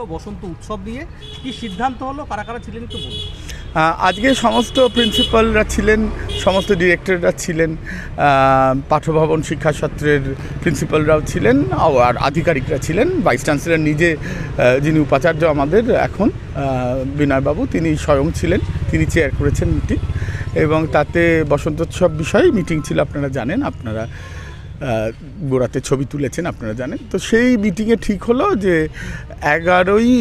হলো বসন্ত উৎসব নিয়ে? কি সিদ্ধান্ত হলো? কারা কারা ছিলেন একটু বলুন। আজকে সমস্ত প্রিন্সিপালরা ছিলেন, সমস্ত ডিরেক্টররা ছিলেন পাঠ্যভবন শিক্ষা সত্রের প্রিন্সিপালরাও ছিলেন আর আধিকারিকরা ছিলেন, ভাইস চ্যান্সেলর নিজে যিনি উপাচার্য আমাদের এখন বিনয়বাবু, তিনি স্বয়ং ছিলেন, তিনি চেয়ার করেছেন মিটিং এবং তাতে বসন্তোৎসব বিষয়ে মিটিং ছিল, আপনারা জানেন, আপনারা গোড়াতে ছবি তুলেছেন, আপনারা জানেন। তো সেই মিটিংয়ে ঠিক হলো যে এগারোই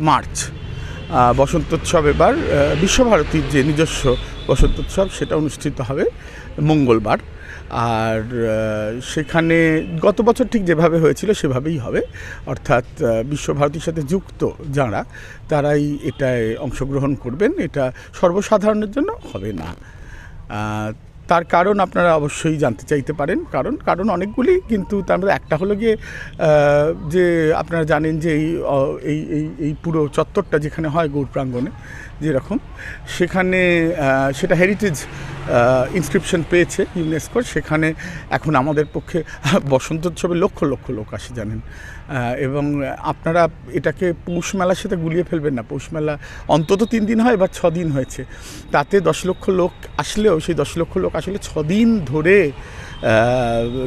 মার্চ বসন্তোৎসব এবার বিশ্বভারতীর যে নিজস্ব বসন্তোৎসব সেটা অনুষ্ঠিত হবে মঙ্গলবার। আর সেখানে গত বছর ঠিক যেভাবে হয়েছিল সেভাবেই হবে। অর্থাৎ বিশ্বভারতীর সাথে যুক্ত যারা, তারাই এটায় অংশগ্রহণ করবেন। এটা সর্বসাধারণের জন্য হবে না। তার কারণ আপনারা অবশ্যই জানতে চাইতে পারেন। কারণ কারণ অনেকগুলি কিন্তু তার মধ্যে একটা হলো গিয়ে যে আপনারা জানেন যে এই এই এই এই পুরো চত্বরটা যেখানে হয় গৌর প্রাঙ্গণে যেরকম, সেখানে সেটা হেরিটেজ ইনস্ক্রিপশন পেয়েছে ইউনেস্কোর সেখানে এখন আমাদের পক্ষে বসন্ত উৎসবে লক্ষ লক্ষ লোক আসে জানেন। এবং আপনারা এটাকে পৌষ মেলার সাথে গুলিয়ে ফেলবেন না। পৌষ মেলা অন্তত তিন দিন হয় বা ছ দিন হয়েছে। তাতে দশ লক্ষ লোক আসলেও সেই দশ লক্ষ লোক আসলে ছদিন ধরে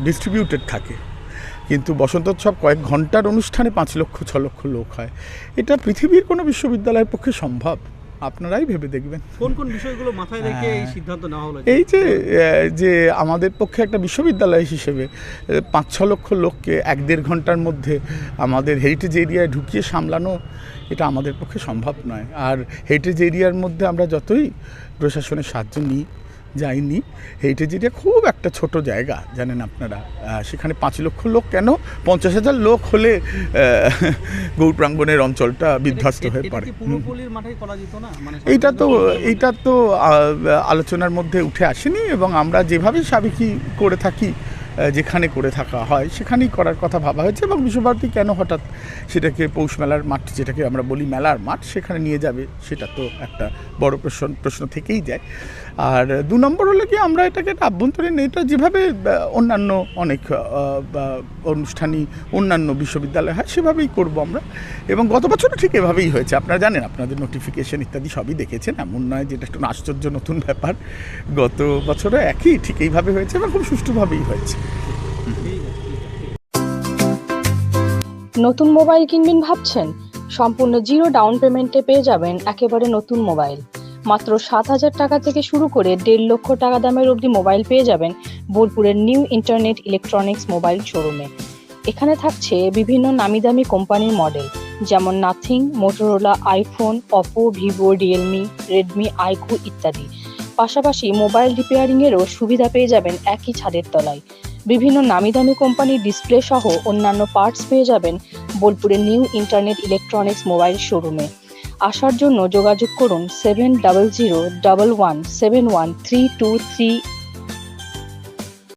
ডিস্ট্রিবিউটেড থাকে। কিন্তু বসন্তোৎসব কয়েক ঘণ্টার অনুষ্ঠানে পাঁচ লক্ষ ছ লক্ষ লোক হয়। এটা পৃথিবীর কোনো বিশ্ববিদ্যালয়ের পক্ষে সম্ভব? আপনারাই ভেবে দেখবেন। কোন কোন বিষয়গুলো মাথায় রেখে এই হ্যাঁ। সিদ্ধান্ত নেওয়া হলো? এই যে যে আমাদের পক্ষে একটা বিশ্ববিদ্যালয় হিসেবে পাঁচ ছ লক্ষ লোককে এক দেড় ঘণ্টার মধ্যে আমাদের হেরিটেজ এরিয়ায় ঢুকিয়ে সামলানো এটা আমাদের পক্ষে সম্ভব নয়। আর হেরিটেজ এরিয়ার মধ্যে আমরা যতই প্রশাসনের সাহায্য নিই যাইনি হেরিটেজ এরিয়া খুব একটা ছোট জায়গা জানেন আপনারা সেখানে পাঁচ লক্ষ লোক কেন? পঞ্চাশ হাজার লোক হলে গৌর প্রাঙ্গণের অঞ্চলটা বিধ্বস্ত হয়ে পড়ে। মানে এইটা তো এইটা তো আলোচনার মধ্যে উঠে আসেনি এবং আমরা যেভাবে সাবেকি করে থাকি যেখানে করে থাকা হয়, সেখানেই করার কথা ভাবা হয়েছে এবং বিশ্বভারতী কেন হঠাৎ সেটাকে পৌষ মেলার মাঠ, যেটাকে আমরা বলি মেলার মাঠ, সেখানে নিয়ে যাবে, সেটা তো একটা বড় প্রশ্ন প্রশ্ন থেকেই যায়। আর দু নম্বর হলো কি, আমরা এটাকে একটা আভ্যন্তরীণ, এটা যেভাবে অন্যান্য অনেক অনুষ্ঠানই অন্যান্য বিশ্ববিদ্যালয় হয়, সেভাবেই করব আমরা। এবং গত বছরও ঠিক এভাবেই হয়েছে, আপনারা জানেন, আপনাদের নোটিফিকেশন ইত্যাদি সবই দেখেছেন, এমন নয় যেটা একটু আশ্চর্য নতুন ব্যাপার। গত বছরও একই ঠিক এইভাবে হয়েছে এবং খুব সুষ্ঠুভাবেই হয়েছে। নতুন মোবাইল কিনবেন ভাবছেন? সম্পূর্ণ জিরো ডাউন পেমেন্টে পেয়ে যাবেন একেবারে নতুন মোবাইল। মাত্র সাত হাজার টাকা থেকে শুরু করে দেড় লক্ষ টাকা দামের অবধি মোবাইল পেয়ে যাবেন বোলপুরের নিউ ইন্টারনেট ইলেকট্রনিক্স মোবাইল শোরুমে। এখানে থাকছে বিভিন্ন নামি দামি কোম্পানির মডেল, যেমন Nothing, Motorola, iPhone, Oppo, Vivo, Realme, Redmi, iQOO ইত্যাদি। পাশাপাশি মোবাইল রিপেয়ারিংয়েরও সুবিধা পেয়ে যাবেন একই ছাদের তলায়। বিভিন্ন নামি দামি কোম্পানির ডিসপ্লে সহ অন্যান্য পার্টস পেয়ে যাবেন বোলপুরের নিউ ইন্টারনেট ইলেকট্রনিক্স মোবাইল শোরুমে। আসার জন্য যোগাযোগ করুন seven double zero double one seven one three two three